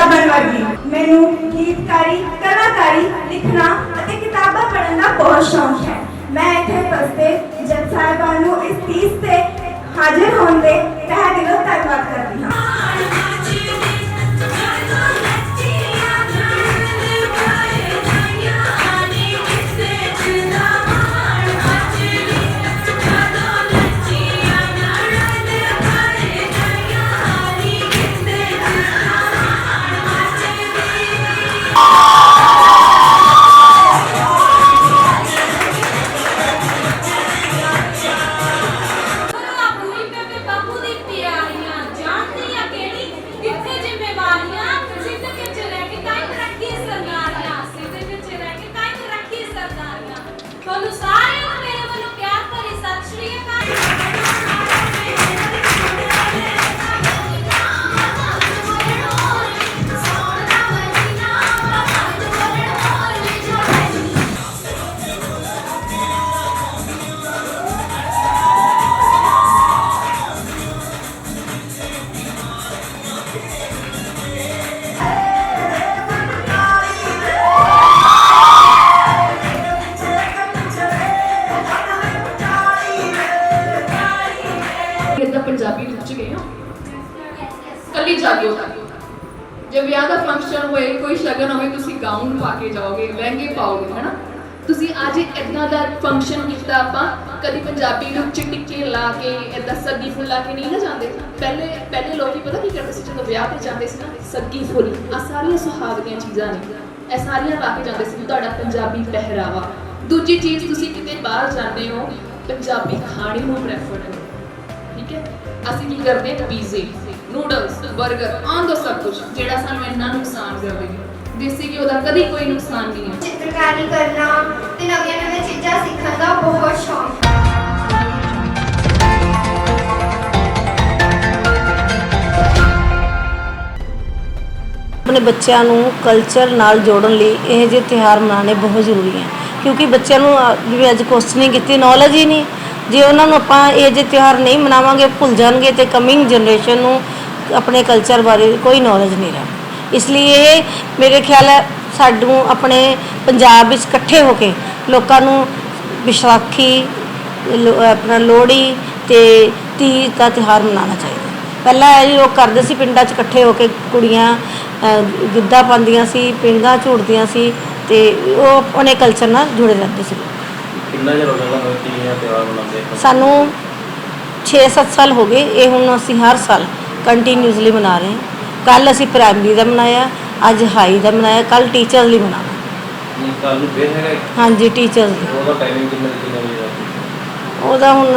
ਮੈਨੂੰ ਗੀਤਕਾਰੀ, ਕਲਾਕਾਰੀ, ਲਿਖਣਾ ਅਤੇ ਕਿਤਾਬਾਂ ਪੜ੍ਹਨ ਦਾ ਬਹੁਤ ਸ਼ੌਂਕ ਹੈ। ਮੈਂ ਇੱਥੇ ਪਸਤੇ ਜੱਜ ਸਾਹਿਬਾਨ ਨੂੰ ਇਸ ਤੀਸ ਤੇ ਹਾਜ਼ਰ ਹੋਣ ਦੇ ਤਹਿ ਦਿਲੋਂ ਧੰਨਵਾਦ ਕਰਦੀ ਹਾਂ। ਅੱਜ ਇਦਾਂ ਦਾ ਫੰਕਸ਼ਨ ਕੀਤਾ ਆਪਾਂ, ਕਦੀ ਪੰਜਾਬੀ ਲੁੱਕ ਚ ਟਿੱਕੇ ਲਾ ਕੇ ਇਦਾਂ ਸੱਗੀ ਫੁੱਲ ਲਾ ਕੇ ਨਹੀਂ ਨਾ ਜਾਂਦੇ। ਪਹਿਲੇ ਪਹਿਲੇ ਲੋਕੀ ਪਤਾ ਕੀ ਕਰਦੇ ਸੀ, ਜਦੋਂ ਵਿਆਹ ਤੇ ਜਾਂਦੇ ਸੀ ਨਾ, ਸੱਗੀ ਫੁੱਲ। ਆ ਸਾਰੀਆਂ ਸੁਹਾਗ ਦੀਆਂ ਚੀਜ਼ਾਂ ਨੇ। ਇਹ ਸਾਰੀਆਂ ਲਾ ਕੇ ਜਾਂਦੇ ਸੀ ਤੁਹਾਡਾ ਪੰਜਾਬੀ ਪਹਿਰਾਵਾ। ਦੂਜੀ ਚੀਜ਼, ਤੁਸੀਂ ਕਿਤੇ ਬਾਹਰ ਜਾਂਦੇ ਹੋ, ਪੰਜਾਬੀ ਖਾਣੇ ਨੂੰ ਪ੍ਰੈਫਰ ਕਰੋ। ਠੀਕ ਹੈ? ਅਸੀਂ ਕੀ ਕਰਦੇ ਹਾਂ? ਪੀਜ਼ੇ ਨੂਡਲਸ 버ਗਰ ਆਨ ਦੋ ਸਭ ਕੁਝ ਜਿਹੜਾ ਸਾਨੂੰ ਇੰਨਾ ਨੁਕਸਾਨ ਕਰੇਗਾ ਦੇਸੀ ਘਿਓ ਦਾ ਕਦੀ ਕੋਈ ਨੁਕਸਾਨ ਨਹੀਂ ਹੈ। ਚਿੱਤਰਕਾਰੀ ਕਰਨਾ ਤੇ ਨਵੀਆਂ ਨਵੀਆਂ ਚੀਜ਼ਾਂ ਸਿੱਖਣ ਦਾ ਬਹੁਤ ਸ਼ੌਂਕ ਹੈ। ਆਪਣੇ ਬੱਚਿਆਂ ਨੂੰ ਕਲਚਰ ਨਾਲ ਜੋੜਨ ਲਈ ਇਹ ਜਿਹੇ ਤਿਉਹਾਰ ਮਨਾਉਣੇ ਬਹੁਤ ਜ਼ਰੂਰੀ ਹੈ। ਕਿਉਂਕਿ ਬੱਚਿਆਂ ਨੂੰ ਜਿਵੇਂ ਅੱਜ ਕੁਐਸਚਨਿੰਗ ਕੀਤੀ ਨੌਲੇਜ ਹੀ ਨਹੀਂ। ਜੇ ਉਹਨਾਂ ਨੂੰ ਆਪਾਂ ਇਹ ਜਿਹੇ ਤਿਉਹਾਰ ਨਹੀਂ ਮਨਾਵਾਂਗੇ ਭੁੱਲ ਜਾਣਗੇ ਤੇ ਕਮਿੰਗ ਜਨਰੇਸ਼ਨ ਨੂੰ ਆਪਣੇ ਕਲਚਰ ਬਾਰੇ ਕੋਈ ਨੌਲੇਜ ਨਹੀਂ ਰਹਿ ਇਸ ਲਈ ਇਹ ਮੇਰੇ ਖਿਆਲ ਹੈ ਸਾਨੂੰ ਆਪਣੇ ਪੰਜਾਬ ਵਿੱਚ ਇਕੱਠੇ ਹੋ ਕੇ ਲੋਕਾਂ ਨੂੰ ਵਿਸਾਖੀ ਲੋ- ਆਪਣਾ ਲੋਹੜੀ ਤੇ ਤੀਜ ਦਾ ਤਿਉਹਾਰ ਮਨਾਉਣਾ ਚਾਹੀਦਾ ਪਹਿਲਾਂ ਇਹ ਲੋਕ ਕਰਦੇ ਸੀ ਪਿੰਡਾਂ 'ਚ ਇਕੱਠੇ ਹੋ ਕੇ ਕੁੜੀਆਂ ਅਹ, ਗਿੱਧਾ ਪਾਉਂਦੀਆਂ ਸੀ ਪਿੰਗਾ ਝੂਟਦੀਆਂ ਸੀ ਤੇ ਉਹ ਆਪਣੇ ਕਲਚਰ ਨਾਲ ਜੁੜੇ ਰਹਿੰਦੇ ਸੀ ਕਿੰਨਾ ਤੀਆਂ ਤਿਉਹਾਰ ਮਨਾਉਂਦੇ ਸਾਨੂੰ 6-7 ਸਾਲ ਹੋ ਗਏ ਇਹ ਹੁਣ ਅਸੀਂ ਹਰ ਸਾਲ ਕੰਟੀਨਿਊਸਲੀ ਮਨਾ ਰਹੇ ਹਾਂ ਕੱਲ ਅਸੀਂ ਪ੍ਰਾਇਮਰੀ ਦਾ ਮਨਾਇਆ ਅੱਜ ਹਾਈ ਦਾ ਮਨਾਇਆ ਕੱਲ ਟੀਚਰਸ ਲਈ ਮਨਾਵਾਂਗੇ। ਨਹੀਂ ਕੱਲ ਨੂੰ ਫੇਰ ਹੈਗਾ ਇੱਕ। ਹਾਂਜੀ ਟੀਚਰਸ ਲਈ। ਉਹਦਾ ਟਾਈਮਿੰਗ ਕਿੰਨੇ ਤੋਂ ਕਿੰਨੇ ਵਜੇ ਦਾ? ਉਹਦਾ ਹੁਣ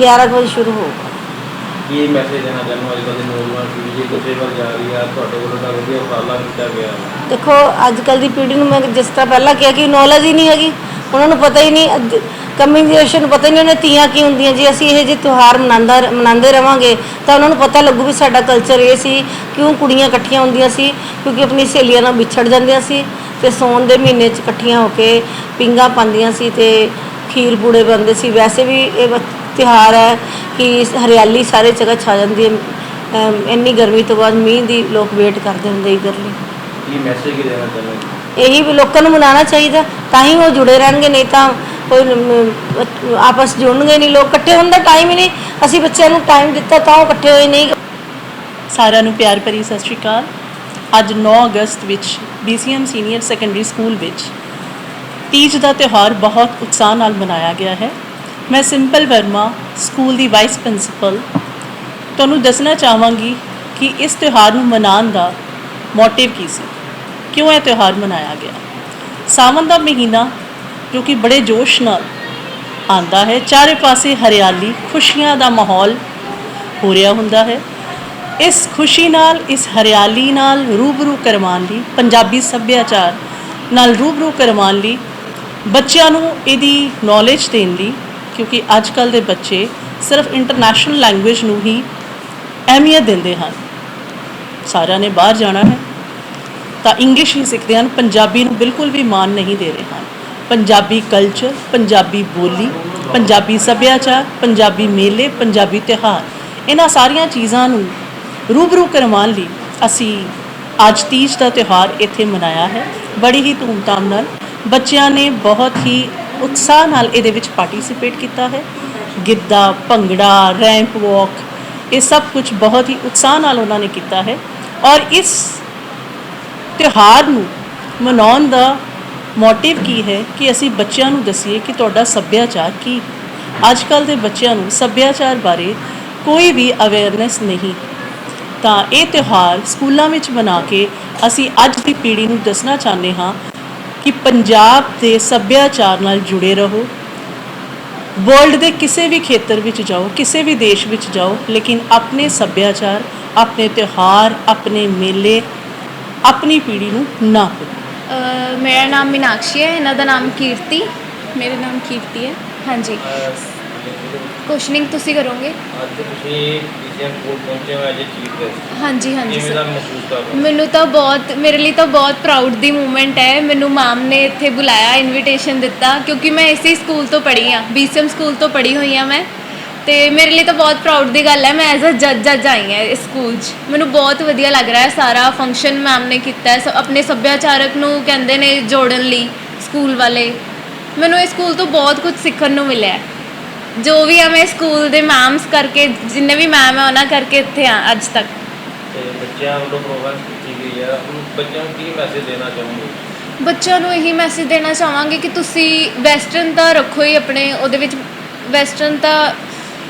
11 ਕੁ ਵਜੇ ਸ਼ੁਰੂ ਹੋਊਗਾ। ਕੀ ਮੈਸੇਜ ਦੇਣਾ ਚਾਹੁੰਦਾ ਅੱਜ ਕੱਲ੍ਹ ਦੇ ਨੌਜਵਾਨ ਪੀੜ੍ਹੀ ਜੇ ਕਿਸੇ ਵੱਲ ਜਾ ਰਹੀ ਆ ਤੁਹਾਡੇ ਕੋਲੋਂ ਤਾਂ ਵਧੀਆ ਉਪਰਾਲਾ ਕੀਤਾ ਗਿਆ। ਦੇਖੋ ਅੱਜ ਕੱਲ ਦੀ ਪੀੜ੍ਹੀ ਨੂੰ ਮੈਂ ਜਿਸ ਤਰ੍ਹਾਂ ਪਹਿਲਾਂ ਕਿਹਾ ਕਿ ਨੌਲੇਜ ਹੀ ਨਹੀਂ ਹੈਗੀ ਉਹਨਾਂ ਨੂੰ ਪਤਾ ਹੀ ਨਹੀਂ ਜਨਰੇਸ਼ਨ ਨੂੰ ਪਤਾ ਨਹੀਂ ਉਹਨੇ ਤੀਆਂ ਕੀ ਹੁੰਦੀਆਂ ਜੇ ਅਸੀਂ ਇਹ ਜਿਹੇ ਤਿਉਹਾਰ ਮਨਾਉਂਦਾ ਮਨਾਉਂਦੇ ਰਵਾਂਗੇ ਤਾਂ ਉਹਨਾਂ ਨੂੰ ਪਤਾ ਲੱਗੂ ਵੀ ਸਾਡਾ ਕਲਚਰ ਇਹ ਸੀ ਕਿਉਂ ਕੁੜੀਆਂ ਇਕੱਠੀਆਂ ਹੁੰਦੀਆਂ ਸੀ ਕਿਉਂਕਿ ਆਪਣੀ ਸਹੇਲੀਆਂ ਨਾਲ ਵਿਛੜ ਜਾਂਦੀਆਂ ਸੀ ਤੇ ਸੌਣ ਦੇ ਮਹੀਨੇ 'ਚ ਇਕੱਠੀਆਂ ਹੋ ਕੇ ਪਿੰਗਾ ਪਾਉਂਦੀਆਂ ਸੀ ਤੇ ਖੀਰ ਪੂੜੇ ਬਣਦੇ ਸੀ। ਵੈਸੇ ਵੀ ਇਹ ਤਿਉਹਾਰ ਹੈ ਕਿ ਹਰਿਆਲੀ ਸਾਰੇ ਜਗ੍ਹਾ ਛਾ ਜਾਂਦੀ ਹੈ ਇੰਨੀ ਗਰਮੀ ਤੋਂ ਬਾਅਦ ਮੀਂਹ ਦੀ ਲੋਕ ਵੇਟ ਕਰਦੇ ਹੁੰਦੇ ਇਧਰ ਲਈ ਕੀ ਮੈਸੇਜ ਕੀ ਦੇਣਾ ਚਾਹੁੰਦੇ ਇਹੀ ਵੀ ਲੋਕਾਂ ਨੂੰ ਮਨਾਉਣਾ ਚਾਹੀਦਾ ਤਾਂ ਹੀ ਉਹ ਜੁੜੇ ਰਹਿਣਗੇ ਨਹੀਂ ਤਾਂ ਕੋਈ ਆਪਸ ਜੁੜਨਗੇ ਨਹੀਂ ਲੋਕ ਇਕੱਠੇ ਹੋਣ ਦਾ ਟਾਈਮ ਹੀ ਨਹੀਂ ਅਸੀਂ ਬੱਚਿਆਂ ਨੂੰ ਟਾਈਮ ਦਿੱਤਾ ਤਾਂ ਉਹ ਇਕੱਠੇ ਹੋਏ ਨਹੀਂ। ਸਾਰਿਆਂ ਨੂੰ ਪਿਆਰ ਭਰੀ ਸਤਿ ਸ਼੍ਰੀ ਅਕਾਲ। ਅੱਜ 9 ਅਗਸਤ ਵਿੱਚ BCM ਸੀਨੀਅਰ ਸੈਕੰਡਰੀ ਸਕੂਲ ਵਿੱਚ ਤੀਜ ਦਾ ਤਿਉਹਾਰ ਬਹੁਤ ਉਤਸ਼ਾਹ ਨਾਲ ਮਨਾਇਆ ਗਿਆ ਹੈ। ਮੈਂ ਸਿੰਪਲ ਵਰਮਾ, ਸਕੂਲ ਦੀ ਵਾਈਸ ਪ੍ਰਿੰਸੀਪਲ ਤੁਹਾਨੂੰ ਦੱਸਣਾ ਚਾਹਾਂਗੀ ਕਿ ਇਸ ਤਿਉਹਾਰ ਨੂੰ ਮਨਾਉਣ ਦਾ ਮੋਟਿਵ ਕੀ ਸੀ? ਕਿਉਂ ਇਹ ਤਿਉਹਾਰ ਮਨਾਇਆ ਗਿਆ? ਸਾਵਨ ਦਾ ਮਹੀਨਾ ਜੋ ਕਿ ਬੜੇ ਜੋਸ਼ ਨਾਲ ਆਂਦਾ ਹੈ। ਚਾਰੇ ਪਾਸੇ ਹਰਿਆਲੀ, ਖੁਸ਼ੀਆਂ ਦਾ ਮਾਹੌਲ ਹੋ ਰਿਹਾ ਹੁੰਦਾ ਹੈ। ਇਸ ਖੁਸ਼ੀ ਨਾਲ, ਇਸ ਹਰਿਆਲੀ ਨਾਲ ਰੂਬਰੂ ਕਰਵਾਉਣ ਲਈ, ਪੰਜਾਬੀ ਸੱਭਿਆਚਾਰ ਨਾਲ ਰੂਬਰੂ ਕਰਵਾਉਣ ਲਈ ਬੱਚਿਆਂ ਨੂੰ ਇਹਦੀ ਨੌਲੇਜ ਦੇਣ ਲਈ, ਕਿਉਂਕਿ ਅੱਜ ਕੱਲ ਦੇ ਬੱਚੇ ਸਿਰਫ ਇੰਟਰਨੈਸ਼ਨਲ ਲੈਂਗੁਏਜ ਨੂੰ ਹੀ ਅਹਿਮੀਅਤ ਦਿੰਦੇ ਹਨ। ਸਾਰਿਆਂ ਨੇ ਬਾਹਰ ਜਾਣਾ ਹੈ ਤਾਂ ਇੰਗਲਿਸ਼ ਹੀ ਸਿੱਖਦੇ ਹਨ, ਪੰਜਾਬੀ ਨੂੰ ਬਿਲਕੁਲ ਵੀ ਮਾਨ ਨਹੀਂ ਦੇ ਰਹੇ ਹਨ। ਪੰਜਾਬੀ ਕਲਚਰ ਪੰਜਾਬੀ ਬੋਲੀ, ਪੰਜਾਬੀ ਸੱਭਿਆਚਾਰ, ਪੰਜਾਬੀ ਮੇਲੇ, ਪੰਜਾਬੀ ਤਿਉਹਾਰ। ਇਹਨਾਂ ਸਾਰੀਆਂ ਚੀਜ਼ਾਂ ਨੂੰ ਰੂਬਰੂ ਕਰਵਾਉਣ ਲਈ ਅਸੀਂ ਅੱਜ ਤੀਜ ਦਾ ਤਿਉਹਾਰ ਇੱਥੇ ਮਨਾਇਆ ਹੈ। ਬੜੀ ਹੀ ਧੂਮਧਾਮ ਨਾਲ ਬੱਚਿਆਂ ਨੇ ਬਹੁਤ ਹੀ ਉਤਸ਼ਾਹ ਨਾਲ ਇਹਦੇ ਵਿੱਚ ਪਾਰਟਿਸਿਪੇਟ ਕੀਤਾ ਹੈ। ਗਿੱਧਾ, ਭੰਗੜਾ ਰੈਂਪ ਵਾਕ ਇਹ ਸਭ ਕੁਝ ਬਹੁਤ ਹੀ ਉਤਸ਼ਾਹ ਨਾਲ ਉਹਨਾਂ ਨੇ ਕੀਤਾ ਹੈ। ਔਰ ਇਸ ਤਿਉਹਾਰ ਨੂੰ ਮਨਾਉਣ ਦਾ ਮੋਟਿਵ ਕੀ ਹੈ ਕਿ ਅਸੀਂ ਬੱਚਿਆਂ ਨੂੰ ਦਸੀਏ ਕਿ ਤੁਹਾਡਾ ਸੱਭਿਆਚਾਰ ਕੀ? ਅੱਜ ਕੱਲ ਦੇ ਬੱਚਿਆਂ ਨੂੰ ਸੱਭਿਆਚਾਰ ਬਾਰੇ ਕੋਈ ਵੀ ਅਵੇਅਰਨੈਸ ਨਹੀਂ। ਤਾਂ ਇਹ ਤਿਉਹਾਰ ਸਕੂਲਾਂ ਵਿੱਚ ਬਣਾ ਕੇ ਅਸੀਂ ਅੱਜ ਦੀ ਪੀੜ੍ਹੀ ਨੂੰ ਦੱਸਣਾ ਚਾਹੁੰਦੇ ਹਾਂ ਕਿ ਪੰਜਾਬ ਦੇ ਸੱਭਿਆਚਾਰ ਨਾਲ ਜੁੜੇ ਰਹੋ। ਵਰਲਡ ਦੇ ਕਿਸੇ ਵੀ ਖੇਤਰ ਵਿੱਚ ਜਾਓ, ਕਿਸੇ ਵੀ ਦੇਸ਼ ਵਿੱਚ ਜਾਓ, ਲੇਕਿਨ ਆਪਣੇ ਸੱਭਿਆਚਾਰ, ਆਪਣੇ ਤਿਉਹਾਰ, ਆਪਣੇ ਮੇਲੇ, ਆਪਣੀ ਪੀੜ੍ਹੀ ਨੂੰ ਨਾ ਭੁੱਲੋ। ਮੇਰਾ ਨਾਮ ਮੀਨਾਕਸ਼ੀ ਹੈ ਇਹਨਾਂ ਦਾ ਨਾਮ ਕੀਰਤੀ। ਮੇਰਾ ਨਾਮ ਕੀਰਤੀ ਹੈ। ਹਾਂਜੀ। ਕੁਐਸਚਨਿੰਗ ਤੁਸੀਂ ਕਰੋਗੇ? ਅੱਜ ਤੁਸੀਂ ਪੀਸੀਐਮ ਕੋਲ ਪਹੁੰਚੇ ਹੋ ਐਜ ਚੀਫ ਗੈਸਟ ਹਾਂਜੀ ਹਾਂਜੀ ਕਿਵੇਂ ਦਾ ਸਰ ਮਹਿਸੂਸ ਕਰ ਰਹੇ ਹੋ? ਮੈਨੂੰ ਤਾਂ ਬਹੁਤ ਮੇਰੇ ਲਈ ਤਾਂ ਬਹੁਤ ਪ੍ਰਾਊਡ ਦੀ ਮੂਮੈਂਟ ਹੈ। ਮੈਨੂੰ ਮੈਮ ਨੇ ਇੱਥੇ ਬੁਲਾਇਆ ਇਨਵੀਟੇਸ਼ਨ ਦਿੱਤਾ ਕਿਉਂਕਿ ਮੈਂ ਇਸੇ ਸਕੂਲ ਤੋਂ ਪੜ੍ਹੀ ਆ ਬੀਸੀਐਮ ਸਕੂਲ ਤੋਂ ਪੜ੍ਹੀ ਹੋਈ ਆ ਮੈਂ। ਤੇ ਮੇਰੇ ਲਈ ਤਾਂ ਬਹੁਤ ਪ੍ਰਾਊਡ ਦੀ ਗੱਲ ਹੈ ਮੈਂ ਐਜ਼ ਅ ਜੱਜ ਜੱਜ ਆਈ ਹਾਂ ਇਸ ਸਕੂਲ 'ਚ। ਮੈਨੂੰ ਬਹੁਤ ਵਧੀਆ ਲੱਗ ਰਿਹਾ ਹੈ ਸਾਰਾ ਫੰਕਸ਼ਨ ਮੈਮ ਨੇ ਕੀਤਾ ਹੈ ਸ- ਆਪਣੇ ਸੱਭਿਆਚਾਰਕ ਨੂੰ ਕਹਿੰਦੇ ਨੇ ਜੋੜਨ ਲਈ ਸਕੂਲ ਵਾਲੇ। ਮੈਨੂੰ ਇਸ ਸਕੂਲ ਤੋਂ ਬਹੁਤ ਕੁਝ ਸਿੱਖਣ ਨੂੰ ਮਿਲਿਆ ਹੈ। ਜੋ ਵੀ ਆ ਮੈਂ ਸਕੂਲ ਦੇ ਮੈਮਸ ਕਰਕੇ ਜਿੰਨੇ ਵੀ ਮੈਮ ਹੈ ਉਹਨਾਂ ਕਰਕੇ ਇੱਥੇ ਆ ਅੱਜ ਤੱਕ। ਤੇ ਬੱਚਿਆਂ ਵੱਲੋਂ ਪ੍ਰੋਗਰਾਮ ਕੀਤੀ ਗਈ ਹੈ ਹੁਣ ਬੱਚਿਆਂ ਨੂੰ ਕੀ ਮੈਸੇਜ ਦੇਣਾ ਚਾਹੋਗੇ? ਬੱਚਿਆਂ ਨੂੰ ਇਹੀ ਮੈਸੇਜ ਦੇਣਾ ਚਾਹਾਂਗੇ ਕਿ ਤੁਸੀਂ ਵੈਸਟਰਨ ਤਾਂ ਰੱਖੋ ਹੀ ਆਪਣੇ ਉਹਦੇ ਵਿੱਚ ਵੈਸਟਰਨ ਤਾਂ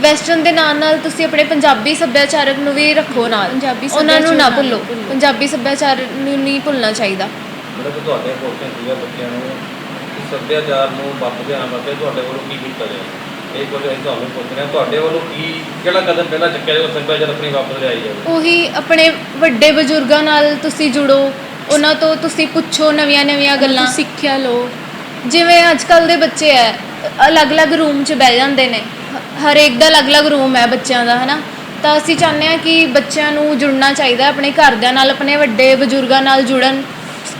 ਵੈਸਟਰਨ ਦੇ ਨਾਲ ਨਾਲ ਤੁਸੀਂ ਆਪਣੇ ਪੰਜਾਬੀ ਸੱਭਿਆਚਾਰਕ ਨੂੰ ਵੀ ਰੱਖੋ ਨਾਲ। ਪੰਜਾਬੀ ਉਹਨਾਂ ਨੂੰ ਨਾ ਸੱਭਿਆਚਾਰ ਭੁੱਲੋ। ਨਾਲ ਭੁੱਲੋ। ਪੰਜਾਬੀ ਸੱਭਿਆਚਾਰ ਨੂੰ ਨਹੀਂ ਭੁੱਲਣਾ ਚਾਹੀਦਾ। ਮਤਲਬ ਕਿ ਤੁਹਾਡੇ ਕੋਸ਼ਿਸ਼ ਸੀਗਾ ਬੱਚਿਆਂ ਨੂੰ ਕਿ ਸੱਭਿਆਚਾਰ ਨੂੰ ਵੱਧ ਧਿਆਨ ਰੱਖੇ ਤੁਹਾਡੇ ਵੱਲੋਂ ਕੀ ਕੀਤਾ ਜਾਏ? ਇਹ ਕੁਝ ਅਸੀਂ ਤੁਹਾਨੂੰ ਪੁੱਛ ਰਹੇ ਹਾਂ। ਤੁਹਾਡੇ ਵੱਲੋਂ ਕੀ ਕਿਹੜਾ ਕਦਮ ਪਹਿਲਾਂ ਚੱਕਿਆ ਜਾਵੇ ਸੱਭਿਆਚਾਰ ਆਪਣੀ ਵਾਪਸ ਲਿਆਈ ਜਾਵੇ? ਉਹੀ ਆਪਣੇ ਵੱਡੇ ਬਜ਼ੁਰਗਾਂ ਨਾਲ ਤੁਸੀਂ ਜੁੜੋ। ਉਹਨਾਂ ਤੋਂ ਤੁਸੀਂ ਪੁੱਛੋ ਨਵੀਆਂ ਨਵੀਆਂ ਗੱਲਾਂ ਸਿੱਖਿਆ ਲਓ। ਜਿਵੇਂ ਅੱਜ ਕੱਲ ਦੇ ਬੱਚੇ ਐ ਅਲੱਗ-ਅਲੱਗ ਰੂਮ 'ਚ ਬਹਿ ਜਾਂਦੇ ਨੇ। ਹਰੇਕ ਦਾ ਅਲੱਗ-ਅਲੱਗ ਰੂਮ ਹੈ ਬੱਚਿਆਂ ਦਾ ਹਨਾ? ਤਾਂ ਅਸੀਂ ਚਾਹੁੰਦੇ ਹਾਂ ਕਿ ਬੱਚਿਆਂ ਨੂੰ ਜੁੜਨਾ ਚਾਹੀਦਾ ਆਪਣੇ ਘਰਦਿਆਂ ਨਾਲ ਆਪਣੇ ਵੱਡੇ ਬਜ਼ੁਰਗਾਂ ਨਾਲ ਜੁੜਨ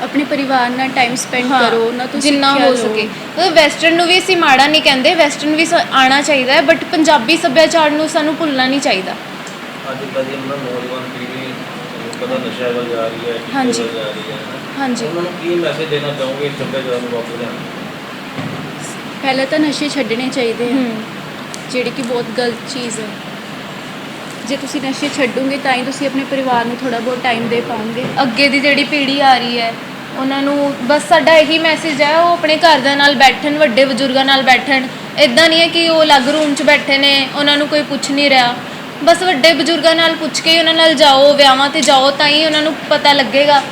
ਆਪਣੇ ਪਰਿਵਾਰ ਨਾਲ ਟਾਈਮ ਸਪੈਂਡ ਹਾਂ, ਕਰੋ ਉਹਨਾਂ ਤੋਂ ਜਿੰਨਾ ਸਿੱਖਿਆ ਹੋ ਲਓ। ਸਕੇ। ਮਤਲਬ ਵੈਸਟਰਨ ਨੂੰ ਵੀ ਅਸੀਂ ਮਾੜਾ ਨਹੀਂ ਕਹਿੰਦੇ ਵੈਸਟਰਨ ਵੀ ਸ- ਆਉਣਾ ਚਾਹੀਦਾ ਹੈ ਬਟ ਪੰਜਾਬੀ ਸੱਭਿਆਚਾਰ ਨੂੰ ਸਾਨੂੰ ਭੁੱਲਣਾ ਨਹੀਂ ਚਾਹੀਦਾ। ਅੱਜ ਕੱਲ੍ਹ ਦੀ ਉਹਨਾਂ ਨੌਜਵਾਨ ਪੀੜ੍ਹੀ ਤੁਹਾਨੂੰ ਪਤਾ ਨਸ਼ਾ ਵੱਲ ਜਾ ਰਹੀ ਹੈ ਚਿੱਟੇ ਹਾਂਜੀ। ਵੱਲ ਜਾ ਰਹੀ ਹੈ ਨਾ। ਹਾਂਜੀ। ਉਹਨਾਂ ਨੂੰ ਕੀ ਮੈਸੇਜ ਦੇਣਾ ਚਾਹੋਗੇ ਇਸ ਸੱਭਿਆਚਾਰ ਨੂੰ ਵਾਪਸ ਲਿਆਉਣ? ਪਹਿਲਾਂ ਤਾਂ ਨਸ਼ੇ ਛੱਡਣੇ ਚਾਹੀਦੇ ਆ। ਹੂੰ। ਜਿਹੜੀ ਕਿ ਬਹੁਤ ਗਲਤ ਚੀਜ਼ ਹੈ। ਜੇ ਤੁਸੀਂ ਨਸ਼ੇ ਛੱਡੋਗੇ, ਤਾਂ ਹੀ ਤੁਸੀਂ ਆਪਣੇ ਪਰਿਵਾਰ ਨੂੰ ਥੋੜਾ ਬਹੁਤ ਟਾਈਮ ਦੇ ਪਾਓਗੇ। ਅੱਗੇ ਦੀ ਜਿਹੜੀ ਪੀੜ੍ਹੀ ਆ ਰਹੀ ਹੈ, ਉਹਨਾਂ ਨੂੰ ਬਸ ਸਾਡਾ ਇਹੀ ਮੈਸੇਜ ਹੈ, ਉਹ ਆਪਣੇ ਘਰਦਿਆਂ ਨਾਲ ਬੈਠਣ, ਵੱਡੇ ਬਜ਼ੁਰਗਾਂ ਨਾਲ ਬੈਠਣ। ਇਦਾਂ ਨਹੀਂ ਹੈ ਕਿ ਉਹ ਅਲੱਗ ਰੂਮ 'ਚ ਬੈਠੇ ਨੇ, ਉਹਨਾਂ ਨੂੰ ਕੋਈ ਪੁੱਛ ਨਹੀਂ ਰਿਹਾ। ਬਸ ਵੱਡੇ ਬਜ਼ੁਰਗਾਂ ਨਾਲ ਪੁੱਛ ਕੇ ਉਹਨਾਂ ਨਾਲ ਜਾਓ, ਵਿਆਹਾਂ ਤੇ ਜਾਓ, ਤਾਂ ਹੀ ਉਹਨਾਂ ਨੂੰ ਪਤਾ ਲੱਗੇਗਾ।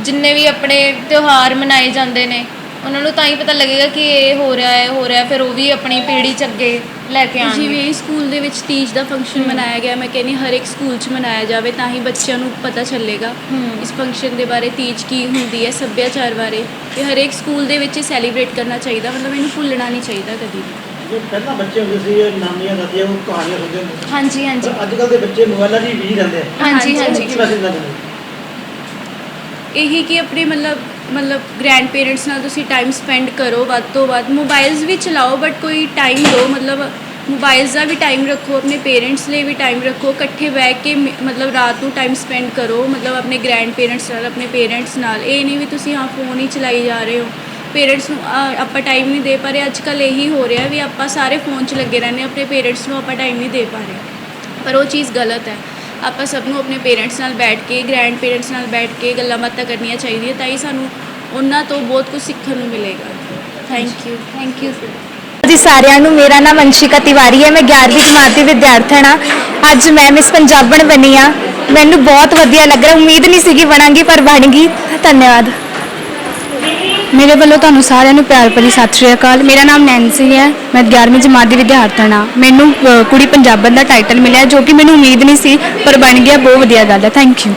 ਜਿੰਨੇ ਵੀ ਆਪਣੇ ਤਿਉਹਾਰ ਮਨਾਏ ਜਾਂਦੇ ਨੇ ਉਹਨਾਂ ਨੂੰ ਤਾਂ ਹੀ ਪਤਾ ਲੱਗੇਗਾ ਕਿ ਇਹ ਹੋ ਰਿਹਾ ਹੈ ਹੋ ਰਿਹਾ ਫਿਰ ਉਹ ਵੀ ਆਪਣੀ ਪੀੜ੍ਹੀ 'ਚ ਅੱਗੇ ਲੈ ਕੇ ਆਉਣਗੇ। ਜਿਵੇਂ ਸਕੂਲ ਦੇ ਵਿੱਚ ਤੀਜ ਦਾ ਫੰਕਸ਼ਨ ਮਨਾਇਆ ਗਿਆ ਮੈਂ ਕਹਿੰਦੀ ਹਰ ਇੱਕ ਸਕੂਲ 'ਚ ਮਨਾਇਆ ਜਾਵੇ ਤਾਂ ਹੀ ਬੱਚਿਆਂ ਨੂੰ ਪਤਾ ਚੱਲੇਗਾ ਹੂੰ। ਇਸ ਫੰਕਸ਼ਨ ਦੇ ਬਾਰੇ ਤੀਜ ਕੀ ਹੁੰਦੀ ਹੈ ਸੱਭਿਆਚਾਰ ਬਾਰੇ। ਇਹ ਹਰ ਇੱਕ ਸਕੂਲ ਦੇ ਵਿੱਚ ਸੈਲੀਬ੍ਰੇਟ ਕਰਨਾ ਚਾਹੀਦਾ ਮਤਲਬ ਇਹਨੂੰ ਭੁੱਲਣਾ ਨਹੀਂ ਚਾਹੀਦਾ ਕਦੀ ਵੀ। ਜੋ ਪਹਿਲਾਂ ਬੱਚੇ ਹੁੰਦੇ ਸੀ ਇਹ ਨਾਨੀਆਂ ਦਾਦੀਆਂ ਉਹ ਕਹਾਣੀਆਂ ਸੁਣਦੇ ਹੁੰਦੇ ਸੀ। ਹਾਂਜੀ ਹਾਂਜੀ। ਪਰ ਅੱਜ ਕੱਲ ਦੇ ਬੱਚੇ ਮੋਬਾਈਲਾਂ 'ਚ ਹੀ ਬਿਜ਼ੀ ਰਹਿੰਦੇ ਆ। ਹਾਂਜੀ ਹਾਂਜੀ। ਕੀ ਮੈਸੇਜ ਦਿੰਦੇ ਨੇ? ਇਹੀ ਕਿ ਆਪਣੇ ਮਤਲਬ ਮਤਲਬ ਗ੍ਰੈਂਡ ਪੇਰੈਂਟਸ ਨਾਲ ਤੁਸੀਂ ਟਾਈਮ ਸਪੈਂਡ ਕਰੋ ਵੱਧ ਤੋਂ ਵੱਧ। ਮੋਬਾਈਲਸ ਵੀ ਚਲਾਓ ਬਟ ਕੋਈ ਟਾਈਮ ਦਿਓ ਮਤਲਬ ਮੋਬਾਈਲਸ ਦਾ ਵੀ ਟਾਈਮ ਰੱਖੋ ਆਪਣੇ ਪੇਰੈਂਟਸ ਲਈ ਵੀ ਟਾਈਮ ਰੱਖੋ ਇਕੱਠੇ ਬਹਿ ਕੇ ਮ- ਮਤਲਬ ਰਾਤ ਨੂੰ ਟਾਈਮ ਸਪੈਂਡ ਕਰੋ ਮਤਲਬ ਆਪਣੇ ਗ੍ਰੈਂਡ ਪੇਰੈਂਟਸ ਨਾਲ ਆਪਣੇ ਪੇਰੈਂਟਸ ਨਾਲ। ਇਹ ਨਹੀਂ ਵੀ ਤੁਸੀਂ ਹਾਂ ਫੋਨ ਹੀ ਚਲਾਈ ਜਾ ਰਹੇ ਹੋ। ਪੇਰੈਂਟਸ ਨੂੰ ਅਹ, ਆਪਾਂ ਟਾਈਮ ਨਹੀਂ ਦੇ ਪਾ ਰਹੇ। ਅੱਜ ਕੱਲ ਇਹੀ ਹੋ ਰਿਹਾ ਵੀ ਆਪਾਂ ਸਾਰੇ ਫੋਨ 'ਚ ਲੱਗੇ ਰਹਿੰਦੇ ਹਾਂ, ਆਪਣੇ ਪੇਰੈਂਟਸ ਨੂੰ ਆਪਾਂ ਟਾਈਮ ਨਹੀਂ ਦੇ ਪਾ ਰਹੇ। ਪਰ ਉਹ ਚੀਜ਼ ਗਲਤ ਹੈ। ਆਪਾਂ ਸਭ ਨੂੰ ਆਪਣੇ ਪੇਰੈਂਟਸ ਨਾਲ ਬੈਠ ਕੇ ਗ੍ਰੈਂਡ ਪੇਰੈਂਟਸ ਨਾਲ ਬੈਠ ਕੇ ਗੱਲਾਂ ਬਾਤਾਂ ਕਰਨੀਆਂ ਚਾਹੀਦੀਆਂ, ਤਾਂ ਹੀ ਸਾਨੂੰ ਉਹਨਾਂ ਤੋਂ ਬਹੁਤ ਕੁਝ ਸਿੱਖਣ ਨੂੰ ਮਿਲੇਗਾ। ਥੈਂਕ ਯੂ ਥੈਂਕ ਯੂ ਜੀ ਸਾਰਿਆਂ ਨੂੰ ਮੇਰਾ ਨਾਮ ਅੰਸ਼ਿਕਾ ਤਿਵਾਰੀ ਹੈ, ਮੈਂ 11ਵੀਂ ਜਮਾਤ ਦੀ ਵਿਦਿਆਰਥਣ ਹਾਂ। ਅੱਜ ਮੈਂ ਮਿਸ ਪੰਜਾਬਣ ਬਣੀ ਆ ਮੈਨੂੰ ਬਹੁਤ ਵਧੀਆ ਲੱਗ ਰਿਹਾ, ਉਮੀਦ ਨਹੀਂ ਸੀਗੀ ਬਣਾਂਗੀ, ਪਰ ਬਣ ਗਈ। ਧੰਨਵਾਦ। ਮੇਰੇ ਵੱਲੋਂ ਤੁਹਾਨੂੰ ਸਾਰਿਆਂ ਨੂੰ ਪਿਆਰ ਭਰੀ ਸਤਿ ਸ਼੍ਰੀ ਅਕਾਲ। ਮੇਰਾ ਨਾਮ ਨੈਂਸੀ ਹੈ। ਮੈਂ 11ਵੀਂ ਜਮਾਤ ਦੀ ਵਿਦਿਆਰਥਣ ਹਾਂ। ਮੈਨੂੰ ਅ, ਕੁੜੀ ਪੰਜਾਬਣ ਦਾ ਟਾਈਟਲ ਮਿਲਿਆ ਜੋ ਕਿ ਮੈਨੂੰ ਉਮੀਦ ਨਹੀਂ ਸੀ ਪਰ ਬਣ ਗਿਆ ਬਹੁਤ ਵਧੀਆ ਗੱਲ ਹੈ। ਥੈਂਕ ਯੂ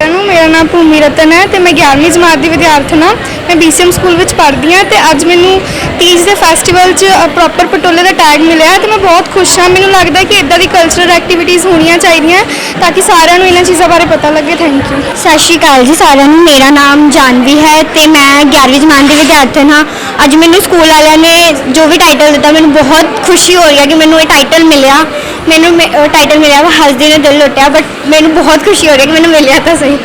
ਨੂੰ, ਮੇਰਾ ਨਾਮ ਭੂਮੀ ਰਤਨ ਹੈ ਤੇ ਮੈਂ 11ਵੀਂ ਜਮਾਤ ਦੀ ਵਿਦਿਆਰਥਣ ਹਾਂ। ਮੈਂ ਬੀਸੀਐਮ ਸਕੂਲ ਵਿੱਚ ਪੜ੍ਹਦੀ ਹਾਂ ਤੇ ਅੱਜ ਮੈਨੂੰ ਤੀਜ ਦੇ ਫੈਸਟੀਵਲ 'ਚ ਪ੍ਰੋਪਰ ਪਟੋਲੇ ਦਾ ਟੈਗ ਮਿਲਿਆ ਹੈ ਤੇ ਮੈਂ ਬਹੁਤ ਖੁਸ਼ ਹਾਂ। ਮੈਨੂੰ ਲੱਗਦਾ ਹੈ ਕਿ ਇਦਾਂ ਦੀ ਕਲਚਰਲ ਐਕਟੀਵਿਟੀਜ਼ ਹੋਣੀਆਂ ਚਾਹੀਦੀਆਂ ਤਾਂ ਕਿ ਸਾਰਿਆਂ ਨੂੰ ਇਹਨਾਂ ਚੀਜ਼ਾਂ ਬਾਰੇ ਪਤਾ ਲੱਗੇ। ਥੈਂਕ ਯੂ ਸਤਿ ਸ਼੍ਰੀ ਅਕਾਲ ਜੀ ਸਾਰਿਆਂ ਨੂੰ। ਮੇਰਾ ਨਾਮ ਜਾਨਵੀ ਹੈ ਤੇ ਮੈਂ 11ਵੀਂ ਜਮਾਤ ਦੀ ਵਿਦਿਆਰਥਣ ਹਾਂ। ਅੱਜ ਮੈਨੂੰ ਸਕੂਲ ਵਾਲਿਆਂ ਨੇ ਜੋ ਵੀ ਟਾਈਟਲ ਦਿੱਤਾ, ਮੈਨੂੰ ਬਹੁਤ ਖੁਸ਼ੀ ਹੋ ਰਹੀ ਹੈ ਕਿ ਮੈਨੂੰ ਇਹ ਟਾਈਟਲ ਮਿਲਿਆ। ਮੈਨੂੰ ਟਾਈਟਲ ਮਿਲਿਆ ਵਾ, ਹੱਸਦੇ ਨੇ ਦਿਲ ਲੁੱਟਿਆ ਬਟ ਮੈਨੂੰ ਬਹੁਤ ਖੁਸ਼ੀ ਹੋ ਰਹੀ ਹੈ ਕਿ ਮੈਨੂੰ ਮਿਲਿਆ ਤਾਂ ਸਹੀ।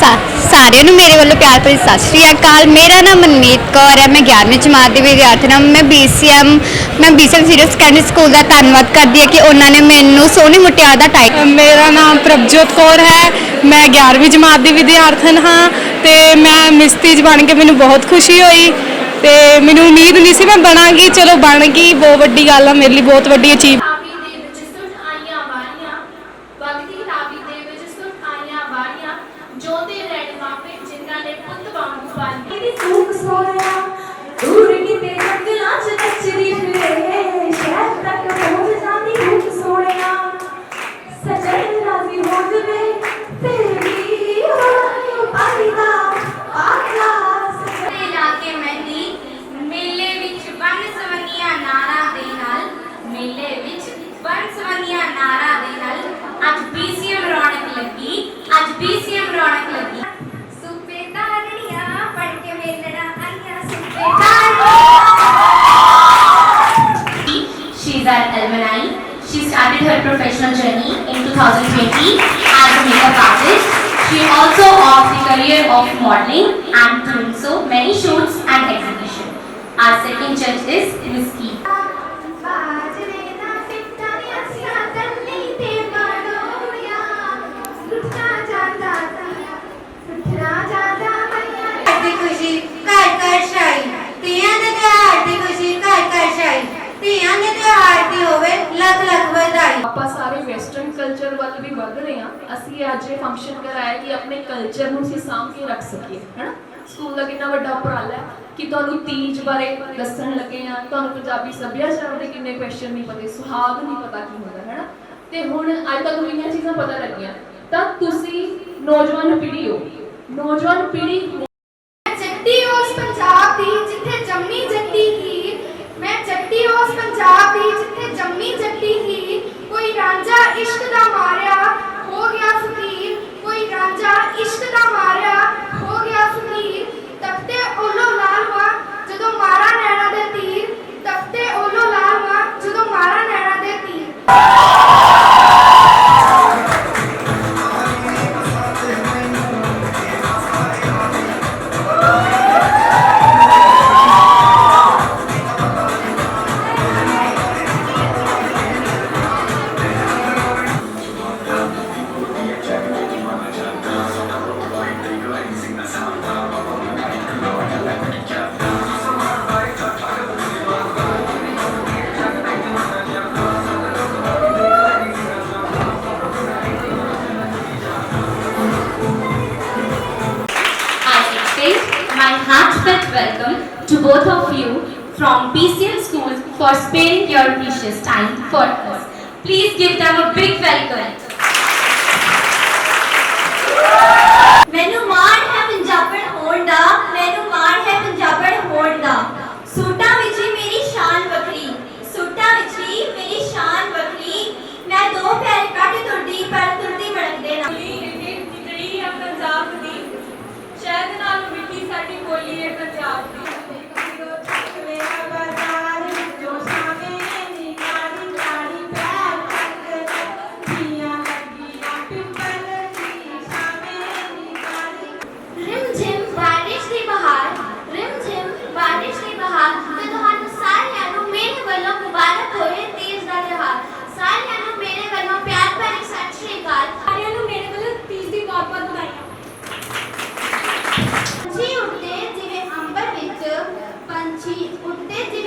ਸਾ- ਸਾਰਿਆਂ ਨੂੰ ਮੇਰੇ ਵੱਲੋਂ ਪਿਆਰ ਭਰੀ ਸਤਿ ਸ਼੍ਰੀ ਅਕਾਲ। ਮੇਰਾ ਨਾਮ ਮਨਮੀਤ ਕੌਰ ਹੈ, ਮੈਂ 11ਵੀਂ ਜਮਾਤ ਦੀ ਵਿਦਿਆਰਥਣ ਹਾਂ। ਮੈਂ BCM ਮੈਂ BCM ਸੀਨੀਅਰ ਸੈਕੰਡਰੀ ਸਕੂਲ ਦਾ ਧੰਨਵਾਦ ਕਰਦੀ ਹਾਂ ਕਿ ਉਹਨਾਂ ਨੇ ਮੈਨੂੰ ਸੋਹਣੀ ਮੁਟਿਆਰ ਦਾ ਟਾਈਟਲ ਮੇਰਾ ਨਾਮ ਪ੍ਰਭਜੋਤ ਕੌਰ ਹੈ। ਮੈਂ 11ਵੀਂ ਜਮਾਤ ਦੀ ਵਿਦਿਆਰਥਣ ਹਾਂ ਤੇ ਮੈਂ ਮਿਸਤੀਜ ਬਣ ਕੇ ਮੈਨੂੰ ਬਹੁਤ ਖੁਸ਼ੀ ਹੋਈ। ਤੇ ਮੈਨੂੰ ਉਮੀਦ ਨਹੀਂ ਸੀ ਮੈਂ ਬਣਾਂਗੀ, ਚਲੋ ਬਣ ਗਈ, ਬਹੁਤ ਵੱਡੀ ਗੱਲ ਆ, ਮੇਰੇ ਲਈ ਬਹੁਤ ਵੱਡੀ achieve 2020 as a makeup artist. She also opted the career of modeling and doing so many shoots and exhibitions. Our second judge is ਵੱਧ ਰਹੇ ਹਾਂ। ਅਸੀਂ ਅੱਜ ਇਹ ਫੰਕਸ਼ਨ ਕਰਾਇਆ ਕਿ ਆਪਣੇ ਕਲਚਰ ਨੂੰ ਅਸੀਂ ਸਾਂਭ ਕੇ ਰੱਖ ਸਕੀਏ, ਹੈਨਾ? ਸਕੂਲ ਦਾ ਕਿੰਨਾ ਵੱਡਾ ਉਪਰਾਲਾ ਹੈ ਕਿ ਤੁਹਾਨੂੰ ਤੀਜ ਬਾਰੇ ਦੱਸਣ ਲੱਗੇ ਆ ਤੁਹਾਨੂੰ ਪੰਜਾਬੀ ਸੱਭਿਆਚਾਰ ਦੇ ਕਿੰਨੇ ਕੁਐਸਚਨ ਨਹੀਂ ਪਤਾ, ਸੁਹਾਗ ਨਹੀਂ ਪਤਾ ਕੀ ਹੁੰਦਾ, ਹੈਨਾ? ਤੇ ਹੁਣ ਅੱਜ ਤੱਕ ਇੰਨੀਆਂ ਚੀਜ਼ਾਂ ਪਤਾ ਲੱਗੀਆਂ। ਤਾਂ ਤੁਸੀਂ ਨੌਜਵਾਨ ਪੀੜ੍ਹੀ ਹੋ। ਨੌਜਵਾਨ ਪੀੜ੍ਹੀ my heartfelt welcome to both of you from BCM School for sparing your precious time for us. Please give them a big welcome. ਮੈਨੂੰ ਮਾਣ ਹੈ ਪੰਜਾਬਣ ਹੋਣ ਦਾ ਮੈਨੂੰ ਮਾਣ ਹੈ ਪੰਜਾਬਣ করতে